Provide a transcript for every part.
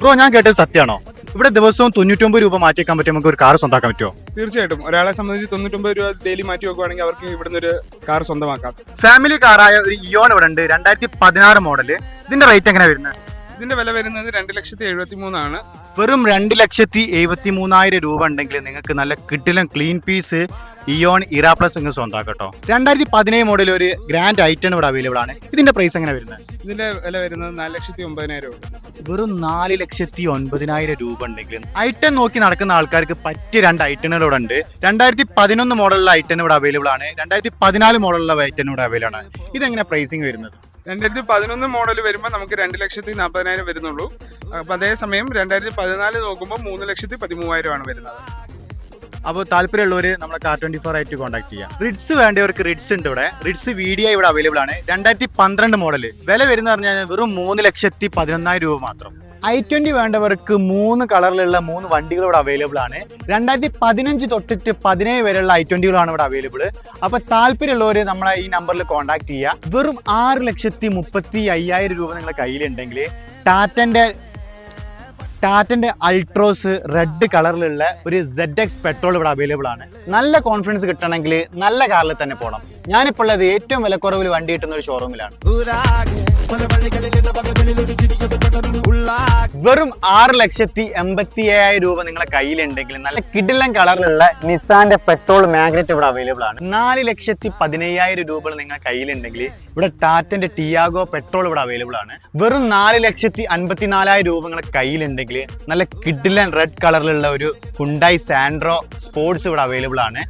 Bro ഞാൻ കേട്ടത് സത്യമാണോ? ഇവിടെ ദിവസവും തൊണ്ണൂറ്റൊമ്പത് രൂപ മാറ്റിയേക്കാൻ പറ്റും നമുക്ക് ഒരു കാർ സ്വന്തമാക്കാൻ പറ്റുമോ? തീർച്ചയായിട്ടും. ഒരാളെ സംബന്ധിച്ച് തൊണ്ണൂറ്റൊമ്പത് രൂപ ഡെയിലി മാറ്റി വെക്കുവാണെങ്കിൽ അവർക്ക് ഇവിടുന്ന് ഒരു കാർ സ്വന്തമാക്കാം. ഫാമിലി കാറായ ഒരു ഇയോൺ ഇവിടെ ഉണ്ട്. രണ്ടായിരത്തി പതിനാറ് മോഡൽ ഇതിന്റെ റേറ്റ് എങ്ങനെ വരുന്നത്? ഇതിന്റെ വില വരുന്നത് രണ്ട് ലക്ഷത്തി എഴുപത്തി മൂന്നാണ് വെറും രണ്ട് ലക്ഷത്തി എഴുപത്തി മൂന്നായിരം രൂപ ഉണ്ടെങ്കിൽ നിങ്ങൾക്ക് നല്ല കിട്ടിലും clean piece Eon Era plus നിങ്ങൾ സ്വന്തമാക്കട്ടോ. രണ്ടായിരത്തി പതിനേഴ് മോഡൽ ഒരു ഗ്രാൻഡ് ഐറ്റൺ ഇവിടെ അവൈലബിൾ ആണ്. ഇതിന്റെ പ്രൈസ് എങ്ങനെ വരുന്നത്? ഇതിന്റെ വില വരുന്നത് നാല് ലക്ഷത്തി ഒമ്പതിനായിരം രൂപ. വെറും നാല് ലക്ഷത്തി ഒൻപതിനായിരം രൂപ ഉണ്ടെങ്കിലും ഐറ്റം നോക്കി നടക്കുന്ന ആൾക്കാർക്ക് പറ്റിയ രണ്ട് ഐറ്റനുകൾ ഇവിടെ ഉണ്ട് രണ്ടായിരത്തി പതിനൊന്ന് മോഡലുള്ള ഐറ്റൻ ഇവിടെ അവൈലബിൾ ആണ്. രണ്ടായിരത്തി പതിനാല് മോഡലുള്ള ഐറ്റൻ ഇവിടെ അവൈലബിൾ ആണ്. ഇതെങ്ങനെ പ്രൈസിങ് വരുന്നത്? രണ്ടായിരത്തി പതിനൊന്ന് മോഡൽ വരുമ്പോൾ നമുക്ക് രണ്ട് ലക്ഷത്തി നാൽപ്പതിനായിരം വരുന്നുള്ളൂ. അപ്പൊ അതേസമയം രണ്ടായിരത്തി പതിനാല് നോക്കുമ്പോൾ മൂന്ന് ലക്ഷത്തി പതിമൂവായിരം ആണ് വരുന്നത്. അപ്പോൾ താല്പര്യമുള്ളവർ നമ്മളെ കാർ ട്വന്റി ഫോർ ആയിട്ട് കോൺടാക്ട് ചെയ്യാം. റിഡ്സ് വേണ്ടവർക്ക് റിഡ്സ് ഉണ്ട് ഇവിടെ. റിഡ്സ് വീഡിയോ ഇവിടെ അവൈലബിൾ ആണ്. രണ്ടായിരത്തി പന്ത്രണ്ട് മോഡൽ വില വരുന്ന പറഞ്ഞാൽ വെറും മൂന്ന് ലക്ഷത്തി പതിനൊന്നായിരം രൂപ മാത്രം. ഐ ട്വന്റി വേണ്ടവർക്ക് മൂന്ന് കളറിലുള്ള മൂന്ന് വണ്ടികൾ ഇവിടെ അവൈലബിൾ ആണ്. രണ്ടായിരത്തി പതിനഞ്ച് തൊട്ടിട്ട് പതിനേഴ് വരെയുള്ള ഐ ട്വന്റികളാണ് ഇവിടെ അവൈലബിൾ അപ്പൊ താല്പര്യമുള്ളവർ നമ്മളെ ഈ നമ്പറിൽ കോൺടാക്ട് ചെയ്യുക വെറും ആറ് ലക്ഷത്തി മുപ്പത്തി അയ്യായിരം രൂപ നിങ്ങളുടെ കയ്യിലുണ്ടെങ്കിൽ ടാറ്റന്റെ ടാറ്റന്റെ അൾട്രോസ് റെഡ് കളറിലുള്ള ഒരു സെഡ് എക്സ് പെട്രോൾ ഇവിടെ അവൈലബിൾ ആണ്. നല്ല കോൺഫിഡൻസ് കിട്ടണമെങ്കിൽ നല്ല കാറിൽ തന്നെ പോകണം ഞാനിപ്പോൾ ഉള്ളത് ഏറ്റവും വിലക്കുറവിൽ വണ്ടി കിട്ടുന്ന ഒരു ഷോറൂമിലാണ് വെറും ആറ് ലക്ഷത്തി എൺപത്തി ഏഴായിരം രൂപ നിങ്ങളുടെ കയ്യിലുണ്ടെങ്കിൽ നല്ല കിടിലൻ കളറിലുള്ള നിസാന്റെ പെട്രോൾ മാഗ്നറ്റ് ഇവിടെ അവൈലബിൾ ആണ്. നാല് ലക്ഷത്തി പതിനയ്യായിരം രൂപ നിങ്ങളുടെ കയ്യിലുണ്ടെങ്കിൽ ഇവിടെ ടാറ്റന്റെ ടിയാഗോ പെട്രോൾ ഇവിടെ അവൈലബിൾ ആണ്. വെറും നാല് ലക്ഷത്തി അൻപത്തിനാലായിരം രൂപ നിങ്ങളുടെ കയ്യിലുണ്ടെങ്കിൽ നല്ല കിഡിലൻ റെഡ് കളറിലുള്ള ഒരു ഹുണ്ടായി സാൻഡ്രോ സ്പോർട്സ് ഇവിടെ അവൈലബിൾ ആണ്.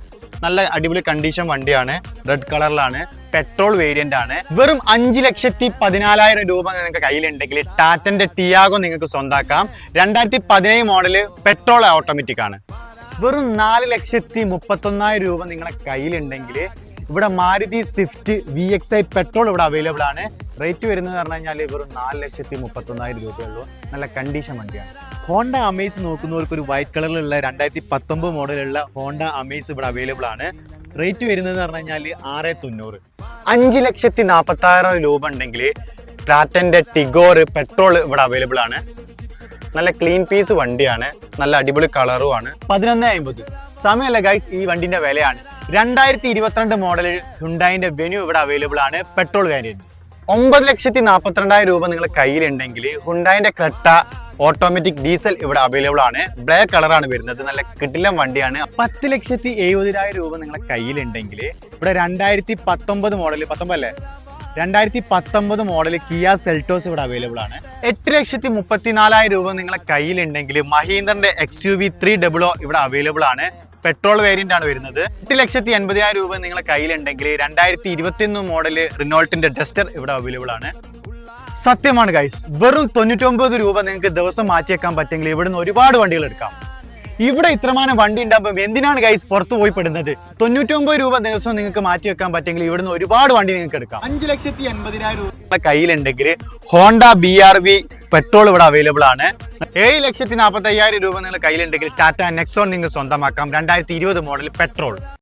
നല്ല അടിപൊളി കണ്ടീഷൻ വണ്ടിയാണ്. റെഡ് കളറിലാണ് പെട്രോൾ വേരിയന്റ് ആണ്. വെറും അഞ്ച് ലക്ഷത്തി പതിനാലായിരം രൂപ നിങ്ങൾക്ക് കയ്യിലുണ്ടെങ്കിൽ ടാറ്റന്റെ ടിയാഗോ നിങ്ങൾക്ക് സ്വന്താക്കാം. രണ്ടായിരത്തി പതിനേഴ് മോഡൽ പെട്രോൾ ഓട്ടോമാറ്റിക് ആണ്. വെറും നാല് ലക്ഷത്തി മുപ്പത്തൊന്നായിരം രൂപ നിങ്ങളെ കയ്യിലുണ്ടെങ്കിൽ ഇവിടെ Maruti Swift V X I petrol ഇവിടെ അവൈലബിൾ ആണ്. റേറ്റ് വരുന്നത് പറഞ്ഞു കഴിഞ്ഞാൽ വെറും നാല് ലക്ഷത്തി മുപ്പത്തൊന്നായിരം രൂപയുള്ളൂ നല്ല കണ്ടീഷൻ വണ്ടിയാണ്. ഹോണ്ട അമേസ് നോക്കുന്നവർക്ക് ഒരു വൈറ്റ് കളറിലുള്ള രണ്ടായിരത്തി പത്തൊമ്പത് മോഡലുള്ള ഹോണ്ട അമേസ് ഇവിടെ അവൈലബിൾ ആണ്. റേറ്റ് വരുന്നത് പറഞ്ഞു കഴിഞ്ഞാൽ ആറ് തൊണ്ണൂറ്. അഞ്ച് ലക്ഷത്തി നാൽപ്പത്തി ആയിരം രൂപ ഉണ്ടെങ്കിൽ ടാറ്റന്റെ ടിഗോർ പെട്രോൾ ഇവിടെ അവൈലബിൾ ആണ്. നല്ല ക്ലീൻ പീസ് വണ്ടിയാണ്. നല്ല അടിപൊളി കളറുമാണ് പതിനൊന്ന് അമ്പത്. സമയമല്ല ഗൈസ് ഈ വണ്ടിന്റെ വിലയാണ്. രണ്ടായിരത്തി ഇരുപത്തിരണ്ട് മോഡൽ ഹുണ്ടായിന്റെ വെന്യൂ ഇവിടെ അവൈലബിൾ ആണ് പെട്രോൾ വേരിയന്റ് ഒമ്പത് ലക്ഷത്തി നാൽപ്പത്തിരണ്ടായിരം രൂപ നിങ്ങളുടെ കയ്യിലുണ്ടെങ്കിൽ ഹുണ്ടായിന്റെ ക്രെട്ട ഓട്ടോമാറ്റിക് ഡീസൽ ഇവിടെ അവൈലബിൾ ആണ്. ബ്ലാക്ക് കളറാണ് വരുന്നത്. നല്ല കിട്ടിലം വണ്ടിയാണ്. പത്ത് ലക്ഷത്തി എഴുപതിനായിരം രൂപ നിങ്ങളുടെ കയ്യിലുണ്ടെങ്കിൽ ഇവിടെ രണ്ടായിരത്തി പത്തൊമ്പത് മോഡൽ പത്തൊമ്പത് അല്ലേ? രണ്ടായിരത്തി പത്തൊമ്പത് മോഡൽ കിയ സെൽറ്റോസ് ഇവിടെ അവൈലബിൾ ആണ്. എട്ട് ലക്ഷത്തി മുപ്പത്തിനാലായിരം രൂപ നിങ്ങളെ കയ്യിലുണ്ടെങ്കിൽ മഹീന്ദ്രന്റെ X U V three double O ഇവിടെ അവൈലബിൾ ആണ്. പെട്രോൾ വേരിയന്റ് ആണ് വരുന്നത്. എട്ട് ലക്ഷത്തി എൺപതിനായിരം രൂപ നിങ്ങളെ കയ്യിലുണ്ടെങ്കിൽ രണ്ടായിരത്തി ഇരുപത്തിയൊന്ന് മോഡൽ റിനോൾട്ടിന്റെ ഡസ്റ്റർ ഇവിടെ അവൈലബിൾ ആണ്. സത്യമാണ് ഗൈസ് വെറും തൊണ്ണൂറ്റൊമ്പത് രൂപ നിങ്ങൾക്ക് ദിവസം മാറ്റിയേക്കാൻ പറ്റെങ്കിൽ ഇവിടുന്ന് ഒരുപാട് വണ്ടികൾ എടുക്കാം. ഇവിടെ ഇത്രമാനം വണ്ടി ഉണ്ടാകുമ്പോൾ എന്തിനാണ് ഗൈസ് പുറത്തു പോയി പെടുന്നത്? തൊണ്ണൂറ്റൊമ്പത് രൂപ ദിവസം നിങ്ങൾക്ക് മാറ്റി വെക്കാൻ പറ്റെങ്കിൽ ഇവിടുന്ന് ഒരുപാട് വണ്ടി നിങ്ങൾക്ക് എടുക്കാം. അഞ്ച് ലക്ഷത്തി എൺപതിനായിരം രൂപ. കയ്യിലുണ്ടെങ്കിൽ Honda B R V petrol ഇവിടെ അവൈലബിൾ ആണ്. ഏഴ് ലക്ഷത്തി നാൽപ്പത്തി അയ്യായിരം രൂപ നിങ്ങൾ കയ്യിലുണ്ടെങ്കിൽ ടാറ്റ നെക്സോൺ നിങ്ങൾ സ്വന്തമാക്കാം. രണ്ടായിരത്തി ഇരുപത് മോഡൽ പെട്രോൾ.